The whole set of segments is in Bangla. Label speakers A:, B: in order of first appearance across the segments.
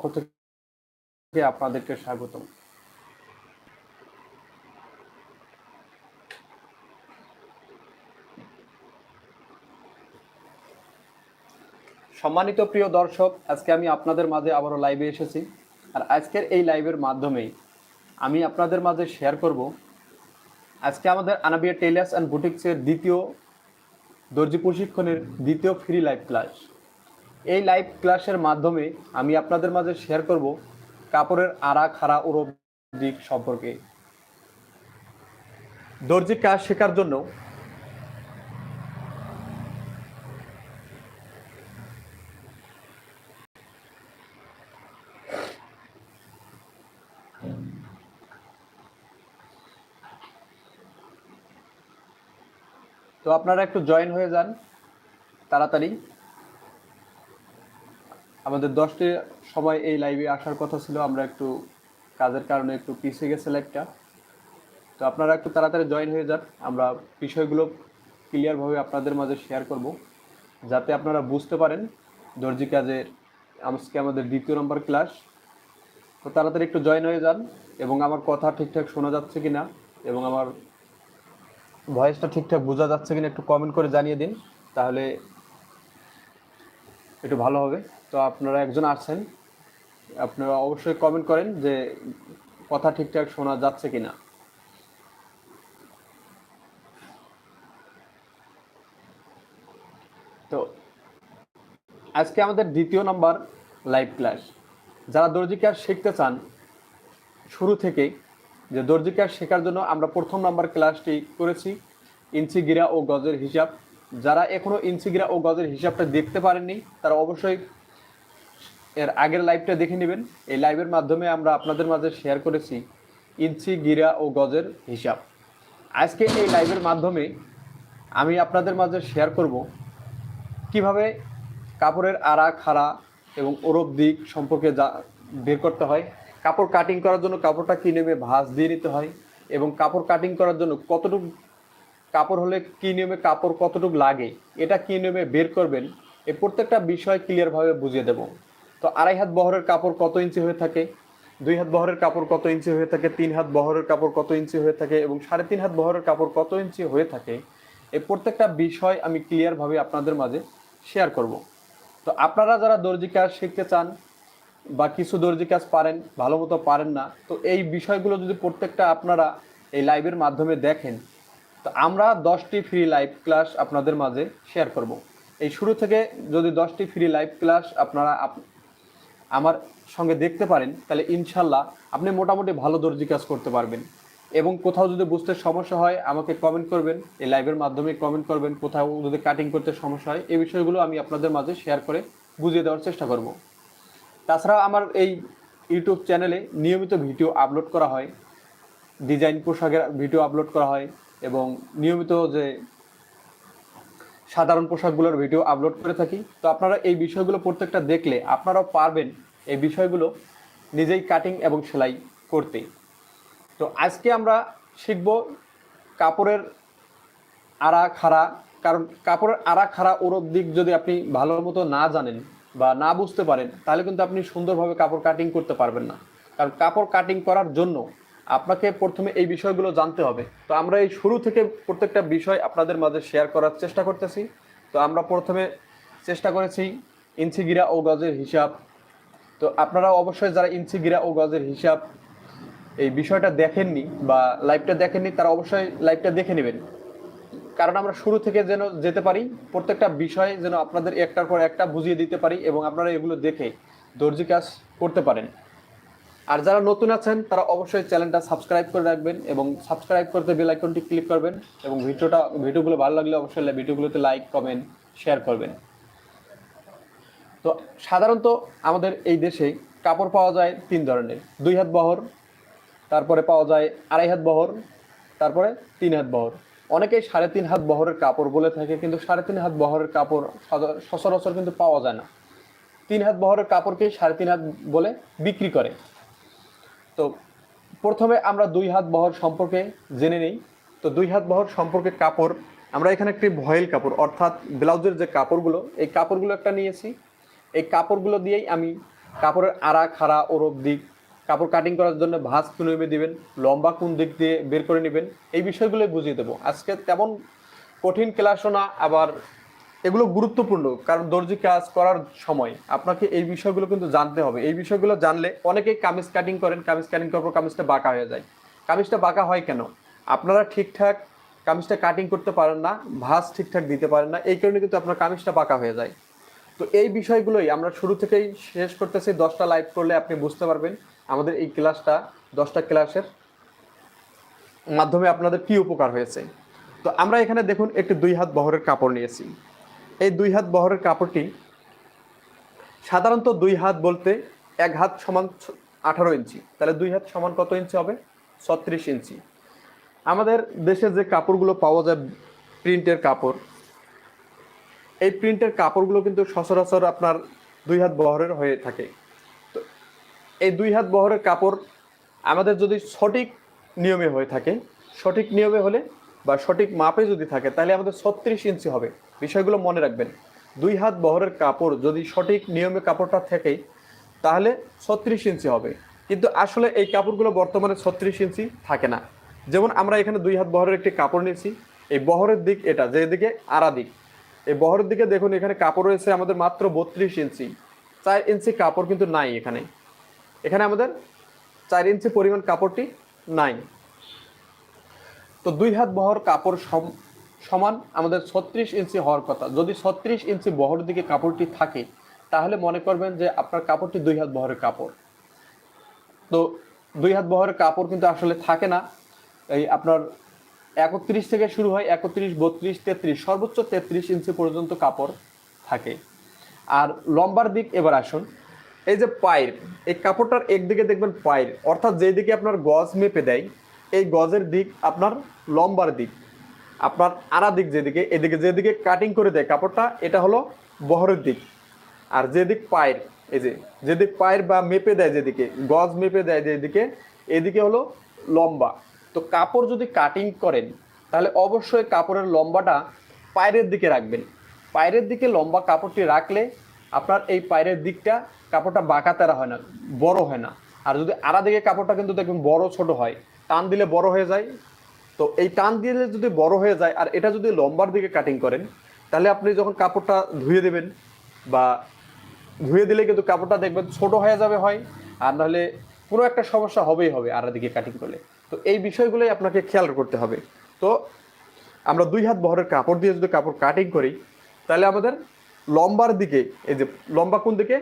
A: পক্ষ থেকে আপনাদেরকে স্বাগতম। সম্মানিত প্রিয় দর্শক, আজকে আমি আপনাদের মাঝে আবারও লাইভে এসেছি। আর আজকের এই লাইভের মাধ্যমেই আমি আপনাদের মাঝে শেয়ার করব। আজকে আমাদের আনাবিয়া টেলার্স অ্যান্ড বুটিক্সের দ্বিতীয় দর্জি প্রশিক্ষণের দ্বিতীয় ফ্রি লাইভ ক্লাস এই লাইভ ক্লাসের মাধ্যমে আমি আপনাদের মাঝে শেয়ার করব কাপড়ের আড়া, খাড়া ওরব দিক সম্পর্কে। দর্জি কাজ শেখার জন্য তো আপনারা একটু জয়েন হয়ে যান তাড়াতাড়ি। আমাদের দশটি সময় এই লাইভে আসার কথা ছিল, আমরা একটু কাজের কারণে একটু পিছিয়ে গেছে লাইভটা তো আপনারা একটু তাড়াতাড়ি জয়েন হয়ে যান, আমরা বিষয়গুলো ক্লিয়ারভাবে আপনাদের মাঝে শেয়ার করব, যাতে আপনারা বুঝতে পারেন দর্জি কাজের আজকে আমাদের দ্বিতীয় নম্বর ক্লাস তো তাড়াতাড়ি একটু জয়েন হয়ে যান, এবং আমার কথা ঠিকঠাক শোনা যাচ্ছে কিনা, এবং আমার ভয়েসটা ঠিকঠাক বোঝা যাচ্ছে কিনা একটু কমেন্ট করে জানিয়ে দিন, তাহলে একটু ভালো হবে। তো আপনারা একজন আছেন, আপনারা অবশ্যই কমেন্ট করেন যে কথা ঠিকঠাক শোনা যাচ্ছে কিনা। তো আজকে আমাদের দ্বিতীয় নাম্বার লাইভ ক্লাস যারা দর্জি কাজ শিখতে চান, শুরু থেকেই যে দর্জি কাজ শেখার জন্য আমরা প্রথম নাম্বার ক্লাসটি করেছি, ইঞ্চি গিরা ও গজের হিসাব। যারা এখনও ইঞ্চি গিরা ও গজের হিসাবটা দেখতে পারেননি, তারা অবশ্যই এর আগের লাইভটা দেখে নেবেন। এই লাইভের মাধ্যমে আমরা আপনাদের মাঝে শেয়ার করেছি ইঞ্চি, গিরা ও গজের হিসাব। আজকে এই লাইভের মাধ্যমে আমি আপনাদের মাঝে শেয়ার করব কীভাবে কাপড়ের আড়া, খাড়া এবং ওরব দিক সম্পর্কে যা বের করতে হয়, কাপড় কাটিং করার জন্য কাপড়টা কী নেমে ভাঁজ দিয়ে নিতে হয় এবং কাপড় কাটিং করার জন্য কতটুকু কাপড় হলে কি নিয়মে কাপড় কতটুকু লাগে, এটা কি নিয়মে বের করবেন এই প্রত্যেকটা বিষয় ক্লিয়ারভাবে বুঝিয়ে দেব। তো আড়াই হাত বহরের কাপড় কত ইঞ্চি হয়ে থাকে? দুই হাত বহরের কাপড় কত ইঞ্চি হয়ে থাকে? তিন হাত বহরের কাপড় কত ইঞ্চি হয়ে থাকে? এবং সাড়ে তিন হাত বহরের কাপড় কত ইঞ্চি হয়ে থাকে? এই প্রত্যেকটা বিষয় আমি ক্লিয়ারভাবে আপনাদের মাঝে শেয়ার করব। তো আপনারা যারা দর্জি কাজ শিখতে চান বা কিছু দর্জি কাজ পারেন, ভালো মতো পারেন না, তো এই বিষয়গুলো যদি প্রত্যেকটা আপনারা এই লাইভের মাধ্যমে দেখেন, তো আমরা দশটি ফ্রি লাইভ ক্লাস আপনাদের মাঝে শেয়ার করব। এই শুরু থেকে যদি দশটি ফ্রি লাইভ ক্লাস আপনারা আপ- আমার সঙ্গে দেখতে পারেন, তাহলে ইনশাল্লাহ আপনি মোটামুটি ভালো দর্জি কাজ করতে পারবেন। এবং কোথাও যদি বুঝতে সমস্যা হয়, আমাকে কমেন্ট করবেন, এই লাইভের মাধ্যমে কমেন্ট করবেন, কোথাও যদি কাটিং করতে সমস্যা হয়, এই বিষয়গুলো আমি আপনাদের মাঝে শেয়ার করে বুঝিয়ে দেওয়ার চেষ্টা করব। তাছাড়া আমার এই ইউটিউব চ্যানেলে নিয়মিত ভিডিও আপলোড করা হয়। ডিজাইন পোশাকের ভিডিও আপলোড করা হয় এবং নিয়মিত যে সাধারণ পোশাকগুলোর ভিডিও আপলোড করে থাকি। তো আপনারা এই বিষয়গুলো প্রত্যেকটা দেখলে আপনারাও পারবেন এই বিষয়গুলো নিজেই কাটিং এবং সেলাই করতে। তো আজকে আমরা শিখব কাপড়ের আড়া খাড়া, কারণ কাপড়ের আড়া খাড়া ওরব দিক যদি আপনি ভালো মতো না জানেন বা না বুঝতে পারেন, তাহলে কিন্তু আপনি সুন্দরভাবে কাপড় কাটিং করতে পারবেন না। কারণ কাপড় কাটিং করার জন্য আপনাকে প্রথমে এই বিষয়গুলো জানতে হবে। তো আমরা এই শুরু থেকে প্রত্যেকটা বিষয় আপনাদের মাঝে শেয়ার করার চেষ্টা করতেছি। তো আমরা প্রথমে চেষ্টা করেছি ইনসিগিরা ও গজের হিসাব। তো আপনারা অবশ্যই যারা ইনসিগিরা ও গজের হিসাব এই বিষয়টা দেখেননি বা লাইভটা দেখেননি, তারা অবশ্যই লাইভটা দেখে নেবেন। কারণ আমরা শুরু থেকে যেন যেতে পারি, প্রত্যেকটা বিষয় যেন আপনাদের একটার পর একটা বুঝিয়ে দিতে পারি এবং আপনারা এগুলো দেখে দর্জি কাজ করতে পারেন। আর যারা নতুন আছেন, তারা অবশ্যই চ্যানেলটা সাবস্ক্রাইব করে রাখবেন এবং সাবস্ক্রাইব করতে বেল আইকনটি ক্লিক করবেন এবং ভিডিওটা, ভিডিওগুলো ভালো লাগলে অবশ্যই ভিডিওগুলোতে লাইক, কমেন্ট, শেয়ার করবেন। তো সাধারণত আমাদের এই দেশে কাপড় পাওয়া যায় তিন ধরনের। দুই হাত বহর, তারপরে পাওয়া যায় আড়াই হাত বহর, তারপরে তিন হাত বহর। অনেকেই সাড়ে তিন হাত বহরের কাপড় বলে থাকে, কিন্তু সাড়ে তিন হাত বহরের কাপড় সচরাচর কিন্তু পাওয়া যায় না। তিন হাত বহরের কাপড়কেই সাড়ে তিন হাত বলে বিক্রি করে। তো প্রথমে আমরা দুই হাত বহর সম্পর্কে জেনে নেই। তো দুই হাত বহর সম্পর্কে কাপড়, আমরা এখানে একটি ভয়েল কাপড়, অর্থাৎ ব্লাউজের যে কাপড়গুলো, এই কাপড়গুলো একটা নিয়েছি। এই কাপড়গুলো দিয়েই আমি কাপড়ের আড়া, খাড়া ওরব দিক, কাপড় কাটিং করার জন্য ভাঁজ কীভাবে দিবেন, লম্বা কোন দিক দিয়ে বের করে নেবেন, এই বিষয়গুলো বুঝিয়ে দেবো। আজকে তেমন কঠিন ক্লাসও না, আবার এগুলো গুরুত্বপূর্ণ, কারণ দর্জি কাজ করার সময় আপনাকে এই বিষয়গুলো কিন্তু জানতে হবে। এই বিষয়গুলো জানলে অনেকেই কামিজ কাটিং করেন, কামিজ কাটিং করার পর কামিজটা বাঁকা হয়ে যায়। কামিজটা বাঁকা হয় কেন? আপনারা ঠিকঠাক কামিজটা কাটিং করতে পারেন না, ভাঁজ ঠিকঠাক দিতে পারেন না, এই কারণে কিন্তু আপনার কামিজটা বাঁকা হয়ে যায়। তো এই বিষয়গুলোই আমরা শুরু থেকেই শেষ করতেছি। দশটা লাইভ করলে আপনি বুঝতে পারবেন আমাদের এই ক্লাসটা, দশটা ক্লাসের মাধ্যমে আপনাদের কি উপকার হয়েছে। তো আমরা এখানে দেখুন একটি দুই হাত বহরের কাপড় নিয়েছি। এই দুই হাত বহরের কাপড়টি সাধারণত দুই হাত বলতে এক হাত সমান আঠারো ইঞ্চি। তাহলে দুই হাত সমান কত ইঞ্চি হবে? ছত্রিশ ইঞ্চি। আমাদের দেশে যে কাপড়গুলো পাওয়া যায় প্রিন্টের কাপড়, এই প্রিন্টের কাপড়গুলো কিন্তু সচরাচর আপনার দুই হাত বহরের হয়ে থাকে। তো এই দুই হাত বহরের কাপড় আমাদের যদি সঠিক নিয়মে হয়ে থাকে, সঠিক নিয়মে হলে বা সঠিক মাপে যদি থাকে, তাহলে আমাদের ছত্রিশ ইঞ্চি হবে। বিষয়গুলো মনে রাখবেন। দুই হাত বহরের কাপড় যদি সঠিক নিয়মে কাপড়টা থাকে, তাহলে ছত্রিশ ইঞ্চি হবে। কিন্তু আসলে এই কাপড়গুলো বর্তমানে ছত্রিশ ইঞ্চি থাকে না। যেমন আমরা এখানে দুই হাত বহরের একটি কাপড় নিয়েছি। এই বহরের দিক এটা যেদিকে আড়া দিক। এই বহরের দিকে দেখুন, এখানে কাপড় রয়েছে আমাদের মাত্র বত্রিশ ইঞ্চি। চার ইঞ্চি কাপড় কিন্তু নাই এখানে। এখানে আমাদের চার ইঞ্চি পরিমাণ কাপড়টি নাই। তো দুই হাত বহর কাপড় সম- সমান আমাদের ছত্রিশ ইঞ্চি হওয়ার কথা। যদি ছত্রিশ ইঞ্চি বহর দিকে কাপড়টি থাকে, তাহলে মনে করবেন যে আপনার কাপড়টি দুই হাত বহরের কাপড়। তো দুই হাত বহরের কাপড় কিন্তু আসলে থাকে না। এই আপনার একত্রিশ থেকে শুরু হয় একত্রিশ, বত্রিশ, তেত্রিশ, সর্বোচ্চ তেত্রিশ ইঞ্চি পর্যন্ত কাপড় থাকে। আর লম্বার দিক এবার আসুন। এই যে পায়ের, এই কাপড়টার একদিকে দেখবেন পায়ের, অর্থাৎ যেদিকে আপনার গজ মেপে দেয় এই গজের দিক আপনার লম্বার দিক, আপনার আড়া দিক যেদিকে, এদিকে যেদিকে কাটিং করে দেয় কাপড়টা, এটা হলো বহরের দিক। আর যেদিক পায়ের, এই যে, যেদিক পায়ের বা মেপে দেয় যেদিকে, গজ মেপে দেয় যেদিকে, এদিকে হলো লম্বা। তো কাপড় যদি কাটিং করেন, তাহলে অবশ্যই কাপড়ের লম্বাটা পায়ের দিকে রাখবেন। পায়ের দিকে লম্বা কাপড়টি রাখলে আপনার এই পায়ের দিকটা কাপড়টা বাঁকা তেরা হয় না, বড় হয় না। আর যদি আড়া দিকে কাপড়টা কিন্তু দেখবেন বড় ছোট হয়। টান দিলে বড় হয়ে যায়। তো এই টান দিলে যদি বড় হয়ে যায় আর এটা যদি লম্বার দিকে কাটিং করেন, তাহলে আপনি যখন কাপড়টা ধুয়ে দেবেন বা ধুয়ে দিলে কিন্তু কাপড়টা দেখবেন ছোট হয়ে যাবে হয়, আর নাহলে পুরো একটা সমস্যা হবেই হবে আর দিকে কাটিং করলে। তো এই বিষয়গুলোই আপনাকে খেয়াল করতে হবে। তো আমরা দুই হাত বহরের কাপড় দিয়ে যদি কাপড় কাটিং করি, তাহলে আমাদের লম্বার দিকে, এই যে লম্বা কোন দিকে?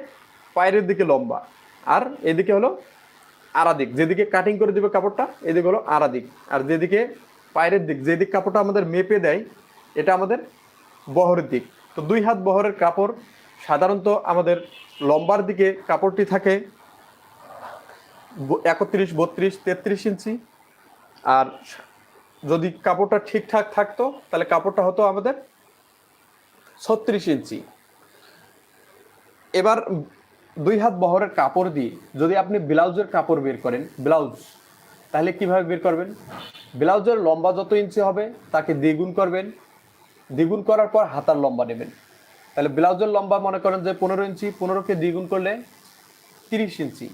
A: পায়ের দিকে লম্বা। আর এদিকে হলো আড়া দিক যেদিকে কাটিং করে দিবে কাপড়টা, এদিকে হলো আড়া দিক আর যেদিকে পায়ের দিক, যেদিক কাপড়টা আমাদের মেপে দেয়, এটা আমাদের বহরের দিক। তো দুই হাত বহরের কাপড়, সাধারণত আমাদের লম্বার দিকে কাপড়টি থাকে একত্রিশ, বত্রিশ, তেত্রিশ ইঞ্চি। আর যদি কাপড়টা ঠিকঠাক থাকতো, তাহলে কাপড়টা হতো আমাদের ছত্রিশ ইঞ্চি। এবার দুই হাত বহরের কাপড় দিয়ে যদি আপনি ব্লাউজের কাপড় বের করেন, ব্লাউজ, তাহলে কীভাবে বের করবেন? ব্লাউজের লম্বা যত ইঞ্চি হবে, তাকে দ্বিগুণ করবেন। দ্বিগুণ করার পর হাতার লম্বা নেবেন। তাহলে ব্লাউজের লম্বা মনে করেন যে পনেরো ইঞ্চি, পনেরোকে দ্বিগুণ করলে তিরিশ ইঞ্চি।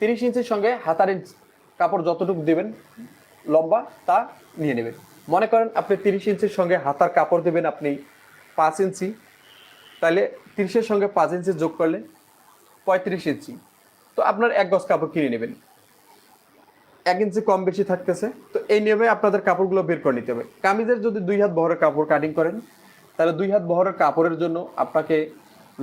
A: তিরিশ ইঞ্চির সঙ্গে হাতার ইঞ্চি, কাপড় যতটুকু দেবেন, লম্বা, তা নিয়ে নেবেন। মনে করেন আপনি তিরিশ ইঞ্চির সঙ্গে হাতার কাপড় দেবেন আপনি পাঁচ ইঞ্চি, তাহলে তিরিশের সঙ্গে পাঁচ ইঞ্চি যোগ করলে পঁয়ত্রিশ ইঞ্চি তো আপনার এক গজ কাপড় কিনে নেবেন। এক ইঞ্চি কম বেশি থাকতেছে। তো এই নিয়মে আপনাদের কাপড়গুলো বের করে নিতে হবে। কামিজের যদি দুই হাত বহরের কাপড় কাটিং করেন, তাহলে দুই হাত বহরের কাপড়ের জন্য আপনাকে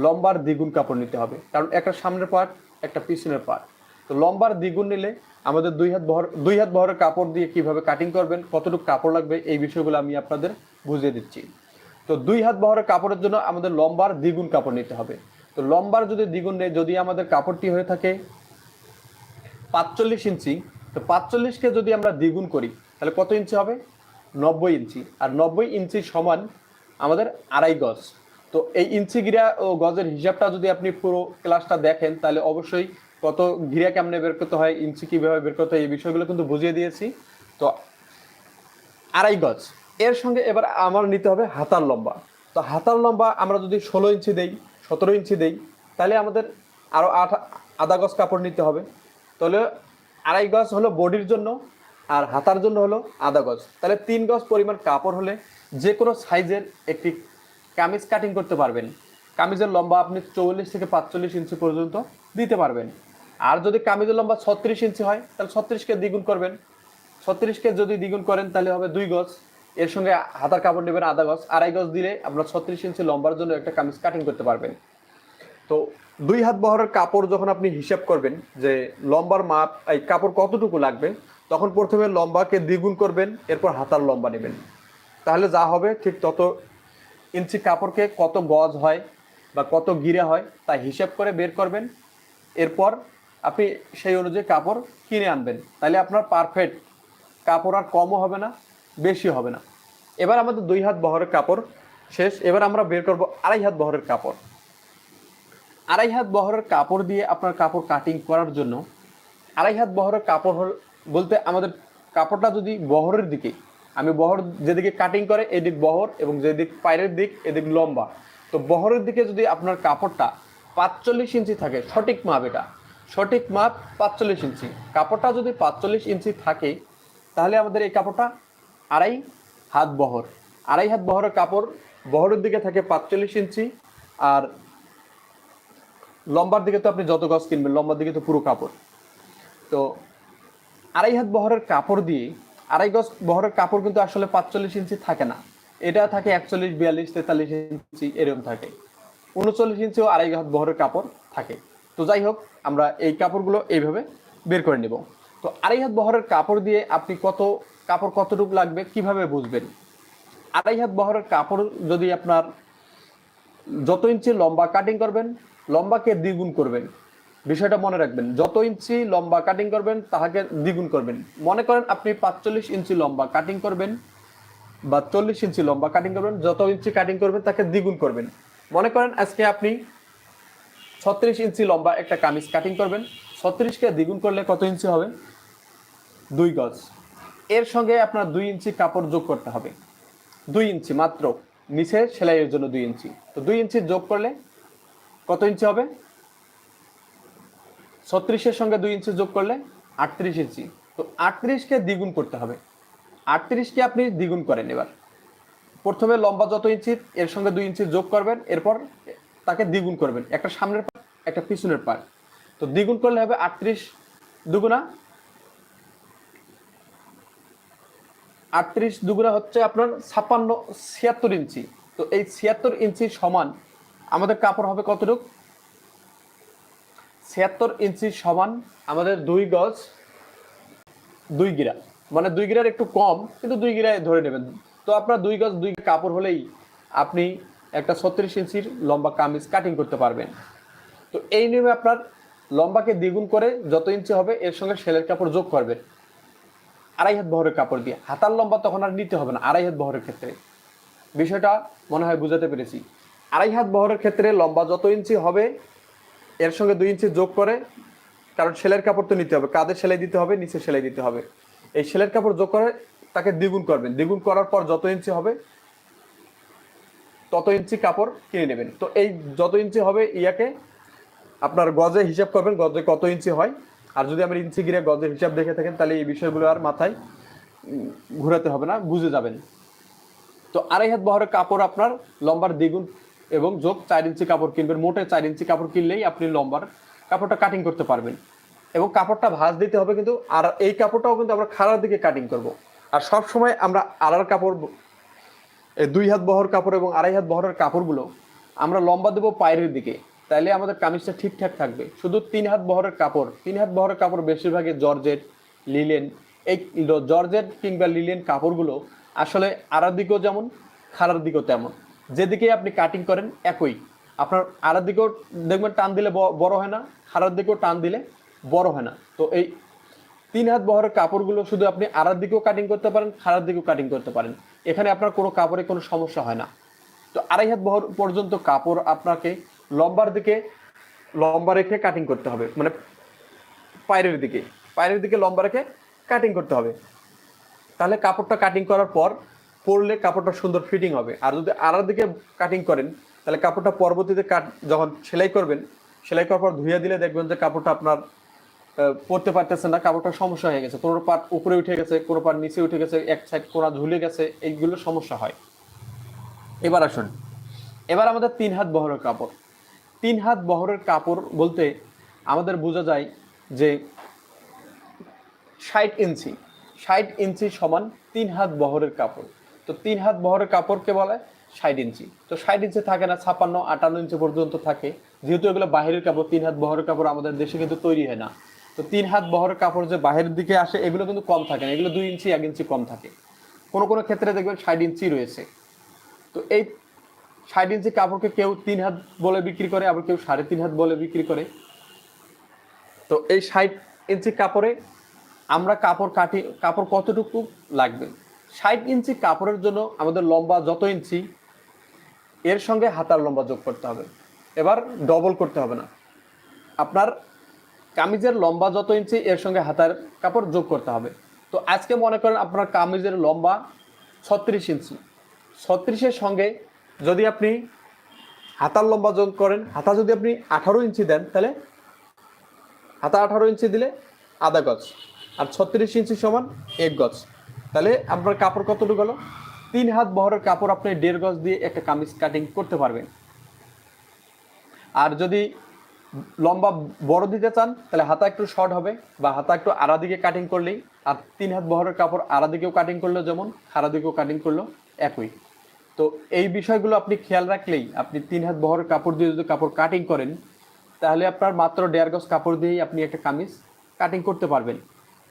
A: লম্বার দ্বিগুণ কাপড় নিতে হবে। কারণ একটা সামনের পার্ট একটা পিছনের পার্ট তো লম্বার দ্বিগুণ নিলে আমাদের দুই হাত বহর, দুই হাত বহরের কাপড় দিয়ে কীভাবে কাটিং করবেন, কতটুকু কাপড় লাগবে, এই বিষয়গুলো আমি আপনাদের বুঝিয়ে দিচ্ছি। তো দুই হাত বহরের কাপড়ের জন্য আমাদের লম্বার দ্বিগুণ কাপড় নিতে হবে। তো লম্বার যদি দ্বিগুণ নেই যদি আমাদের কাপড়টি হয়ে থাকে পাঁচচল্লিশ ইঞ্চি, তো পাঁচচল্লিশকে যদি আমরা দ্বিগুণ করি, তাহলে কত ইঞ্চি হবে? নব্বই ইঞ্চি। আর নব্বই ইঞ্চি সমান আমাদের আড়াই গজ। তো এই ইঞ্চি গিরা ও গজের হিসাবটা যদি আপনি পুরো ক্লাসটা দেখেন, তাহলে অবশ্যই কত গিরা কেমনে বের করতে হয়, ইঞ্চি কীভাবে বের করতে হয়, এই বিষয়গুলো কিন্তু বুঝিয়ে দিয়েছি। তো আড়াই গজ। এর সঙ্গে এবার আমার নিতে হবে হাতার লম্বা। তো হাতার লম্বা আমরা যদি ষোলো ইঞ্চি দেই সতেরো ইঞ্চি দেই, তাহলে আমাদের আরও আট, আধা গজ কাপড় নিতে হবে। তাহলে আড়াই গজ হলো বডির জন্য আর হাতার জন্য হলো আধা গজ। তাহলে তিন গজ পরিমাণ কাপড় হলে যে কোনো সাইজের একটি কামিজ কাটিং করতে পারবেন। কামিজের লম্বা আপনি চৌল্লিশ থেকে পাঁচচল্লিশ ইঞ্চি পর্যন্ত দিতে পারবেন। আর যদি কামিজের লম্বা ছত্রিশ ইঞ্চি হয়, তাহলে ছত্রিশকে দ্বিগুণ করবেন। ছত্রিশকে যদি দ্বিগুণ করেন, তাহলে হবে দুই গজ। এর সঙ্গে হাতার কাপড় নেবেন আধা গজ, আড়াই গজ দিলে আপনার ছত্রিশ ইঞ্চি লম্বার জন্য একটা কামিজ কাটিং করতে পারবেন। তো দুই হাত বহরের কাপড় যখন আপনি হিসাব করবেন যে লম্বার মাপ, এই কাপড় কতটুকু লাগবে, তখন প্রথমে লম্বাকে দ্বিগুণ করবেন, এরপর হাতার লম্বা নেবেন। তাহলে যা হবে ঠিক তত ইঞ্চি কাপড়কে কত গজ হয় বা কত গিরে হয় তা হিসাব করে বের করবেন। এরপর আপনি সেই অনুযায়ী কাপড় কিনে আনবেন। তাহলে আপনার পারফেক্ট কাপড় আর কমও হবে না বেশি হবে না। এবার আমাদের দুই হাত বহরের কাপড় শেষ। এবার আমরা বের করব আড়াই হাত বহরের কাপড়। আড়াই হাত বহরের কাপড় দিয়ে আপনার কাপড় কাটিং করার জন্য আড়াই হাত বহরের কাপড় বলতে আমাদের কাপড়টা যদি বহরের দিকে আমি বহর যেদিকে কাটিং করে এদিক বহর এবং যেদিক পায়ের দিক এদিক লম্বা। তো বহরের দিকে যদি আপনার কাপড়টা পাঁচচল্লিশ ইঞ্চি থাকে, সঠিক মাপ এটা। সঠিক মাপ পাঁচচল্লিশ ইঞ্চি। কাপড়টা যদি পাঁচচল্লিশ ইঞ্চি থাকে, তাহলে আমাদের এই কাপড়টা আড়াই হাত বহর। আড়াই হাত বহরের কাপড় বহরের দিকে থাকে পাঁচচল্লিশ ইঞ্চি আর লম্বার দিকে তো আপনি যত গজ কিনবেন, লম্বার দিকে তো পুরো কাপড়। তো আড়াই হাত বহরের কাপড় দিয়ে আড়াই গজ বহরের কাপড় কিন্তু আসলে পাঁচচল্লিশ ইঞ্চি থাকে না। এটা থাকে একচল্লিশ, বিয়াল্লিশ, তেতাল্লিশ ইঞ্চি এরকম থাকে। উনচল্লিশ ইঞ্চিও আড়াই হাত বহরের কাপড় থাকে। তো যাই হোক, আমরা এই কাপড়গুলো এইভাবে বের করে নিব। তো আড়াই হাত বহরের কাপড় দিয়ে আপনি কত কাপড় কতটুকু লাগবে, কীভাবে বুঝবেন? আড়াই হাত বহরের কাপড় যদি আপনার যত ইঞ্চি লম্বা কাটিং করবেন, লম্বাকে দ্বিগুণ করবেন। বিষয়টা মনে রাখবেন, যত ইঞ্চি লম্বা কাটিং করবেন, তাহাকে দ্বিগুণ করবেন। মনে করেন আপনি পাঁচচল্লিশ ইঞ্চি লম্বা কাটিং করবেন বা চল্লিশ ইঞ্চি লম্বা কাটিং করবেন, যত ইঞ্চি কাটিং করবেন, তাকে দ্বিগুণ করবেন। মনে করেন আজকে আপনি ছত্রিশ ইঞ্চি লম্বা একটা কামিজ কাটিং করবেন, ছত্রিশকে দ্বিগুণ করলে কত ইঞ্চি হবে? দুই গজ। এর সঙ্গে আপনার দুই ইঞ্চি কাপড় যোগ করতে হবে। দুই ইঞ্চি মাত্র। নিচে সেলাইয়ের জন্য দুই ইঞ্চি। তো দুই ইঞ্চি যোগ করলে কত ইঞ্চি হবে? ছত্রিশের সঙ্গে দুই ইঞ্চি যোগ করলে আটত্রিশ ইঞ্চি। তো আটত্রিশকে দ্বিগুণ করতে হবে। আটত্রিশকে আপনি দ্বিগুণ করেন এবার। প্রথমে লম্বা যত ইঞ্চি, এর সঙ্গে দুই ইঞ্চি যোগ করবেন, এরপর তাকে দ্বিগুণ করবেন। একটা সামনের পার একটা পিছনের পার তো দ্বিগুণ করলে হবে আটত্রিশ দুগুণা আটত্রিশ দুগুণা হচ্ছে আপনার ছাপ্পান্ন ছিয়াত্তর ইঞ্চি। তো এই ছিয়াত্তর ইঞ্চি সমান আমাদের কাপড় হবে কতটুকু? ছিয়াত্তর ইঞ্চি সমান আমাদের দুই গজ দুই গিরা। মানে দুই গিরার একটু কম, কিন্তু দুই গিরায় ধরে নেবেন। তো আপনার দুই গজ দুই কাপড় হলেই আপনি একটা ছত্রিশ ইঞ্চির লম্বা কামিজ কাটিং করতে পারবেন। তো এই নিয়মে আপনার লম্বাকে দ্বিগুণ করে যত ইঞ্চি হবে, এর সঙ্গে সেলের কাপড় যোগ করবেন। আড়াই হাত বহরের কাপড় দিয়ে। হাতার লম্বা তখন আর নিতে হবে না, আড়াই হাত বহরের ক্ষেত্রে। বিষয়টা মনে হয় বুঝাতে পেরেছি। আড়াই হাত বহরের ক্ষেত্রে লম্বা যত ইঞ্চি হবে, এর সঙ্গে দুই ইঞ্চি যোগ করে, কারণ সেলের কাপড় তো নিতে হবে কাঁধে সেলাই দিতে হবে নিচে সেলাই দিতে হবে। এই সেলের কাপড় যোগ করে তাকে দ্বিগুণ করবেন। দ্বিগুণ করার পর যত ইঞ্চি হবে, তত ইঞ্চি কাপড় কিনে নেবেন। তো এই যত ইঞ্চি হবে, ইয়াকে আপনার গজে হিসাব করবেন, গজে কত ইঞ্চি হয় আর যদি আমরা ইঞ্চি গিরে হিসাব দেখে থাকেন, তাহলে এই বিষয়গুলো আর মাথায় ঘোরাতে হবে না, বুঝে যাবেন। তো আড়াই হাত বহরের কাপড় আপনার লম্বার দ্বিগুণ এবং যোগ চার ইঞ্চি কাপড় কিনবেন। মোটে চার ইঞ্চি কাপড় কিনলেই আপনি লম্বার কাপড়টা কাটিং করতে পারবেন। এবং কাপড়টা ভাঁজ দিতে হবে কিন্তু, আর এই কাপড়টাও কিন্তু আমরা খাড়ার দিকে কাটিং করব। আর সব সময় আমরা আড়ার কাপড় এই দুই হাত বহর কাপড় এবং আড়াই হাত বহরের কাপড়গুলো আমরা লম্বা দেবো পায়ের দিকে। তাইলে আমাদের কামিজটা ঠিকঠাক থাকবে। শুধু তিন হাত বহরের কাপড়, তিন হাত বহরের কাপড় বেশিরভাগই জর্জেট, লিলেন, এই জর্জেট কিংবা লিলেন কাপড়গুলো আসলে আড়ার দিকেও যেমন, খাড়ার দিকেও তেমন। যেদিকে আপনি কাটিং করেন একই। আপনার আড়ার দিকেও দেখবেন টান দিলে বড় হয় না, খাড়ার দিকেও টান দিলে বড় হয় না। তো এই তিন হাত বহরের কাপড়গুলো শুধু আপনি আড়ার দিকেও কাটিং করতে পারেন, খাড়ার দিকেও কাটিং করতে পারেন। এখানে আপনার কোনো কাপড়ে কোনো সমস্যা হয় না। তো আড়াই হাত বহর পর্যন্ত কাপড় আপনাকে লম্বার দিকে, লম্বা রেখে কাটিং করতে হবে। মানে পায়ের দিকে পায়ের দিকে লম্বা রেখে কাটিং করতে হবে। তাহলে কাপড়টা কাটিং করার পর পরলে কাপড়টা সুন্দর ফিটিং হবে। আর যদি আড়ার দিকে কাটিং করেন, তাহলে কাপড়টা পরবর্তীতে কাট যখন সেলাই করবেন, সেলাই করার পর ধুয়ে দিলে দেখবেন যে কাপড়টা আপনার পরতে পারতেছেন না, কাপড়টা সমস্যা হয়ে গেছে। কোনো পার্ট উপরে উঠে গেছে, কোনো পাট নিচে উঠে গেছে, এক সাইড কোনা ঝুলে গেছে, এইগুলো সমস্যা হয়। এবার আসুন। এবার আমাদের তিন হাত বহরের কাপড়। তিন হাত বহরের কাপড় বলতে আমাদের বোঝা যায় যে ষাট ইঞ্চি ষাট ইঞ্চি সমান তিন হাত বহরের কাপড়। তো তিন হাত বহরের কাপড়কে বলে ষাট ইঞ্চি। তো ষাট ইঞ্চি থাকে না ছাপান্ন আটান্ন ইঞ্চি পর্যন্ত থাকে। যেহেতু এগুলো বাহিরের কাপড়, তিন হাত বহরের কাপড় আমাদের দেশে কিন্তু তৈরি হয় না। তো তিন হাত বহরের কাপড় যে বাহিরের দিকে আসে, এগুলো কিন্তু কম থাকে না। এগুলো দুই ইঞ্চি, এক ইঞ্চি কম থাকে। কোনো কোনো ক্ষেত্রে দেখবেন ষাট ইঞ্চি রয়েছে। তো এই ষাট ইঞ্চি কাপড়কে কেউ তিন হাত বলে বিক্রি করে, আবার কেউ সাড়ে তিন হাত বলে বিক্রি করে। তো এই ষাট ইঞ্চি কাপড়ে আমরা কাপড় কাটি, কাপড় কতটুকু লাগবে? ষাট ইঞ্চি কাপড়ের জন্য আমাদের লম্বা যত ইঞ্চি, এর সঙ্গে হাতার লম্বা যোগ করতে হবে। এবার ডবল করতে হবে না। আপনার কামিজের লম্বা যত ইঞ্চি, এর সঙ্গে হাতার কাপড় যোগ করতে হবে। তো আজকে মনে করেন আপনার কামিজের লম্বা ছত্রিশ ইঞ্চি। ছত্রিশের সঙ্গে যদি আপনি হাতার লম্বা যোগ করেন, হাতা যদি আপনি আঠারো ইঞ্চি দেন, তাহলে হাতা আঠারো ইঞ্চি দিলে আধা গজ, আর ছত্রিশ ইঞ্চি সমান এক গজ। তাহলে আপনার কাপড় কতটুকু হলো? তিন হাত বহরের কাপড় আপনি দেড় গজ দিয়ে একটা কামিজ কাটিং করতে পারবেন। আর যদি লম্বা বড় দিতে চান, তাহলে হাতা একটু শর্ট হবে, বা হাতা একটু আড়া দিকে কাটিং করলেই, আর তিন হাত বহরের কাপড় আড়া দিকেও কাটিং করল, যেমন খাড়া দিকেও কাটিং করল, একই। তো এই বিষয়গুলো আপনি খেয়াল রাখলেই আপনি তিন হাত বহরের কাপড় দিয়ে যদি কাপড় কাটিং করেন, তাহলে আপনার মাত্র দেড় গজ কাপড় দিয়েই আপনি একটা কামিজ কাটিং করতে পারবেন।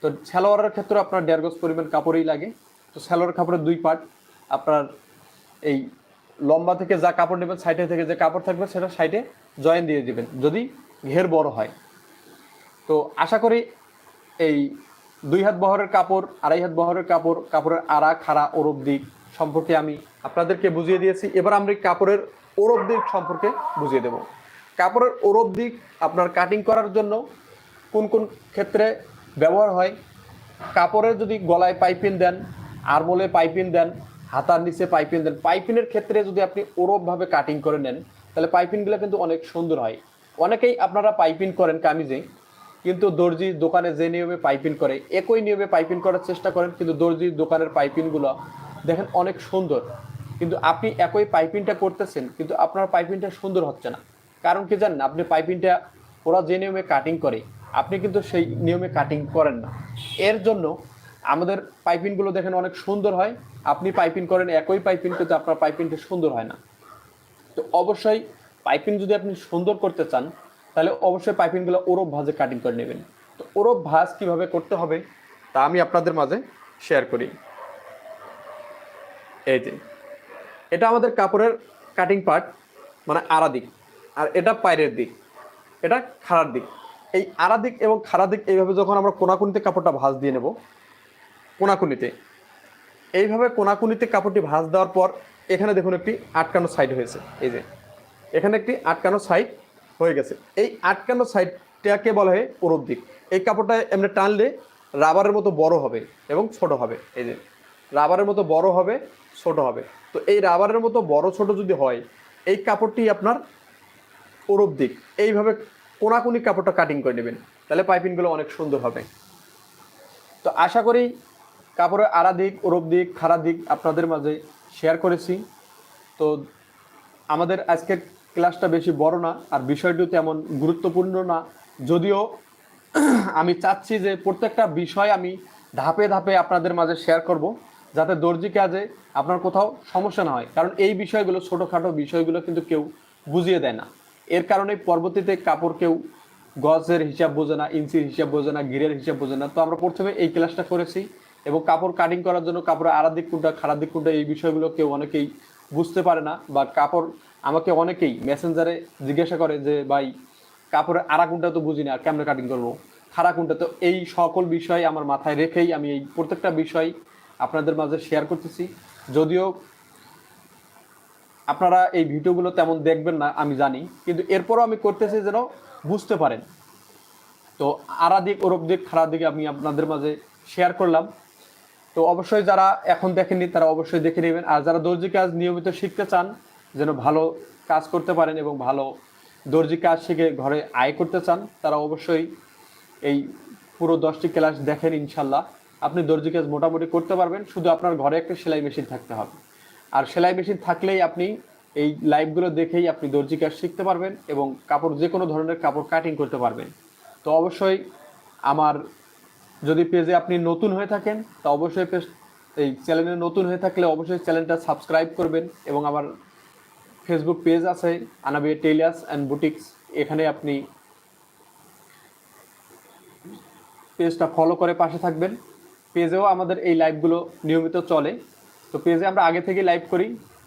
A: তো সালোয়ারের ক্ষেত্রে আপনার দেড় গজ পরিমাণ কাপড়ই লাগে। তো সালোয়ার কাপড়ের দুই পার্ট আপনার এই লম্বা থেকে যা কাপড় নেবেন সাইডে থেকে যে কাপড় থাকবে, সেটা সাইডে জয়েন দিয়ে দিবেন, যদি ঘের বড় হয়। তো আশা করি এই দুই হাত বহরের কাপড়, আড়াই হাত বহরের কাপড়, কাপড়ের আড়া, খাড়া ওরব দিক সম্পর্কে আমি আপনাদেরকে বুঝিয়ে দিয়েছি। এবার আমরা কাপড়ের ওরব দিক সম্পর্কে বুঝিয়ে দেব। কাপড়ের ওরব দিক আপনার কাটিং করার জন্য কোন কোন ক্ষেত্রে ব্যবহার হয়? কাপড়ের যদি গলায় পাইপিন দেন, আরমোলে পাইপিন দেন, হাতার নিচে পাইপিন দেন পাইপিনের ক্ষেত্রে যদি আপনি ওরবভাবে কাটিং করে নেন, তাহলে পাইপিনগুলো কিন্তু অনেক সুন্দর হয়। অনেকেই আপনারা পাইপিন করেন কামিজে, কিন্তু দর্জি দোকানে যে নিয়মে পাইপিন করে, একই নিয়মে পাইপিন করার চেষ্টা করেন, কিন্তু দর্জির দোকানের পাইপিংগুলো দেখেন অনেক সুন্দর। কিন্তু আপনি একই পাইপিংটা করতেছেন, কিন্তু আপনার পাইপিংটা সুন্দর হচ্ছে না। কারণ কি জানেন, আপনি পাইপিংটা ওরা যে নিয়মে কাটিং করে, আপনি কিন্তু সেই নিয়মে কাটিং করেন না। এর জন্য আমাদের পাইপিংগুলো দেখেন অনেক সুন্দর হয়। আপনি পাইপিং করেন, একই পাইপিং, কিন্তু আপনার পাইপিংটা সুন্দর হয় না। তো অবশ্যই পাইপিং যদি আপনি সুন্দর করতে চান, তাহলে অবশ্যই পাইপিংগুলো ওরব ভাজে কাটিং করে নেবেন। তো ওরব ভাজ কীভাবে করতে হবে, তা আমি আপনাদের মাঝে শেয়ার করি। এই যে, এটা আমাদের কাপড়ের কাটিং পার্ট মানে আড়া দিক, আর এটা পায়ের দিক, এটা খাড়ার দিক। এই আড়া দিক এবং খাড়া দিক এইভাবে যখন আমরা কোনাকুনিতে কাপড়টা ভাঁজ দিয়ে নেব, কোনাকুনিতে, এইভাবে কোনাকুনিতে কাপড়টি ভাঁজ দেওয়ার পর এখানে দেখুন একটি আটকানো সাইড হয়েছে, এই যে, এখানে একটি আটকানো সাইড হয়ে গেছে। এই আটকানো সাইডটাকে বলা হয় ওরব দিক। এই কাপড়টা এমনি টানলে রাবারের মতো বড় হবে এবং ছোট হবে, এই যে রাবারের মতো বড় হবে ছোট হবে। তো এই রাবারের মতো বড় ছোট যদি হয়, এই কাপড়টি আপনার ওরব দিক। এইভাবে কোনাকুনি কাপড়টা কাটিং করে নেবেন, তাহলে পাইপিংগুলো অনেক সুন্দর হবে। তো আশা করি কাপড়ের আড়া দিক ওরব দিক, খাড়া দিক আপনাদের মাঝে শেয়ার করেছি। তো আমাদের আজকের ক্লাসটা বেশি বড় না, আর বিষয়টিও তেমন গুরুত্বপূর্ণ না। যদিও আমি চাচ্ছি যে প্রত্যেকটা বিষয় আমি ধাপে ধাপে আপনাদের মাঝে শেয়ার করব। যাতে দর্জি কাজে আপনার কোথাও সমস্যা না হয়। কারণ এই বিষয়গুলো, ছোটোখাটো বিষয়গুলো কিন্তু কেউ বুঝিয়ে দেয় না। এর কারণে পরবর্তীতে কাপড় কেউ গজের হিসাব বোঝে না, ইঞ্চির হিসাব বোঝে না গিরের হিসাব বোঝে না। তো আমরা প্রথমে এই ক্লাসটা করেছি এবং কাপড় কাটিং করার জন্য কাপড়ের আড়া দিক কোনটা খারাপ দিক কোনটা এই বিষয়গুলো কেউ অনেকেই বুঝতে পারে না বা কাপড় আমাকে অনেকেই মেসেঞ্জারে জিজ্ঞাসা করে যে, ভাই, কাপড়ের আড়া কোনটা তো বুঝি না, কেমনে কাটিং করব? খাড়া কোনটা তো এই সকল বিষয় আমার মাথায় রেখেই আমি এই প্রত্যেকটা বিষয় আপনাদের মাঝে শেয়ার করতেছি। যদিও আপনারা এই ভিডিওগুলো তেমন দেখবেন না, আমি জানি। কিন্তু এরপরও আমি করতেছি যেন বুঝতে পারেন। তো আড়া দিক ওরব দিক খারাপ দিকে আমি আপনাদের মাঝে শেয়ার করলাম। তো অবশ্যই যারা এখন দেখেননি, তারা অবশ্যই দেখে নেবেন। আর যারা দর্জি কাজ নিয়মিত শিখতে চান, যেন ভালো কাজ করতে পারেন এবং ভালো দর্জি কাজ শিখে ঘরে আয় করতে চান, তারা অবশ্যই এই পুরো দশটি ক্লাস দেখেন ইনশাল্লাহ। আপনি দর্জি কাজ মোটামুটি করতে পারবেন, শুধু আপনার ঘরে একটা সেলাই মেশিন থাকতে হবে। আর সেলাই মেশিন থাকলেই আপনি এই লাইভগুলো দেখেই আপনি দর্জি কাজ শিখতে পারবেন এবং কাপড় যে কোনো ধরনের কাপড় কাটিং করতে পারবেন। তো অবশ্যই আমার যদি পেজে আপনি নতুন হয়ে থাকেন, তা অবশ্যই পেজ, এই চ্যানেলে নতুন হয়ে থাকলে অবশ্যই চ্যানেলটা সাবস্ক্রাইব করবেন এবং আমার ফেসবুক পেজ আছে আনাবি টেইলার্স অ্যান্ড বুটিক্স এখানে আপনি পেজটা ফলো করে পাশে থাকবেন। পেজেও আমাদের এই লাইভগুলো নিয়মিত চলে। তো পেজে আমরা আগে থেকে লাইভ করি।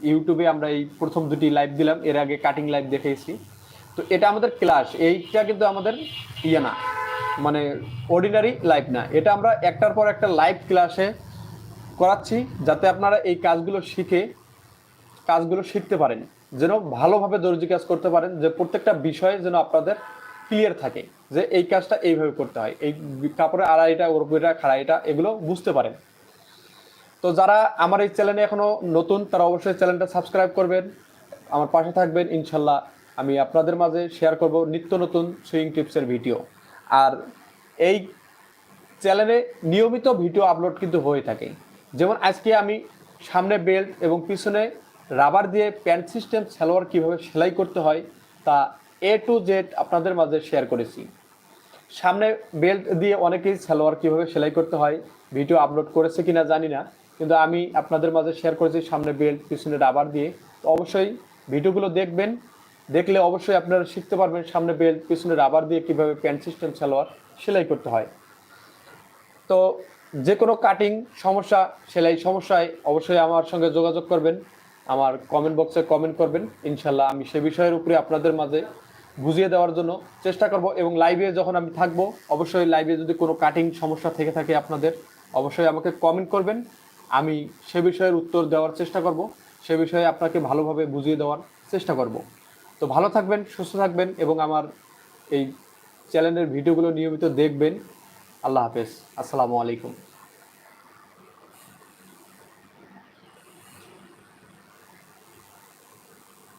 A: ইউটিউবে আমরা এই প্রথম দুটি লাইভ দিলাম, এর আগে কাটিং লাইভ দেখেছি তো এটা আমাদের ক্লাস, এইটা কিন্তু আমাদের ইয়ে না মানে অর্ডিনারি লাইভ না। এটা আমরা একটার পর একটা লাইভ ক্লাসে করাচ্ছি, যাতে আপনারা এই কাজগুলো শিখে, কাজগুলো শিখতে পারেন। যেন ভালোভাবে দর্জি কাজ করতে পারেন, যে প্রত্যেকটা বিষয়ে যেন আপনাদের ক্লিয়ার থাকে। যে এই কাজটা এইভাবে করতে হয়। এই কাপড়ের আড়াইটা ওরপুরা খাড়াইটা, এগুলো বুঝতে পারেন। তো যারা আমার এই চ্যানেলে এখনও নতুন, তারা অবশ্যই চ্যানেলটা সাবস্ক্রাইব করবেন, আমার পাশে থাকবেন, ইনশাল্লাহ আমি আপনাদের মাঝে শেয়ার করব নিত্য নতুন সুইং টিপসের ভিডিও আর এই চ্যানেলে নিয়মিত ভিডিও আপলোড কিন্তু হয়ে থাকে। যেমন আজকে আমি সামনে বেল্ট এবং পিছনে রাবার দিয়ে প্যান্ট সিস্টেম সালোয়ার কীভাবে সেলাই করতে হয়, তা এ টু জেড আপনাদের মাঝে শেয়ার করেছি। সামনে বেল্ট দিয়ে অনেকেই সালোয়ার কীভাবে সেলাই করতে হয় ভিডিও আপলোড করেছে কিনা জানি না, কিন্তু আমি আপনাদের মাঝে শেয়ার করেছি সামনে বেল্ট পিছনে রাবার দিয়ে। তো অবশ্যই ভিডিওগুলো দেখবেন, দেখলে অবশ্যই আপনারা শিখতে পারবেন সামনে বেল্ট পিছনে রাবার দিয়ে কীভাবে প্যান্ট সিস্টেম সালোয়ার সেলাই করতে হয়। তো যে কোনো কাটিং সমস্যা, সেলাই সমস্যায় অবশ্যই আমার সঙ্গে যোগাযোগ করবেন, আমার কমেন্ট বক্সে কমেন্ট করবেন। ইনশাল্লাহ আমি সে বিষয়ের উপরে আপনাদের মাঝে বুঝিয়ে দেওয়ার জন্য চেষ্টা করব এবং লাইভে যখন আমি থাকব, অবশ্যই লাইভে যদি কোনো কাটিং সমস্যা থেকে থাকে আপনাদের, অবশ্যই আমাকে কমেন্ট করবেন। আমি সে বিষয়ের উত্তর দেওয়ার চেষ্টা করব, সে বিষয়ে আপনাকে ভালোভাবে বুঝিয়ে দেওয়ার চেষ্টা করব। তো ভালো থাকবেন, সুস্থ থাকবেন এবং আমার এই চ্যানেলের ভিডিওগুলো নিয়মিত দেখবেন। আল্লাহ হাফেজ। আসসালামু আলাইকুম।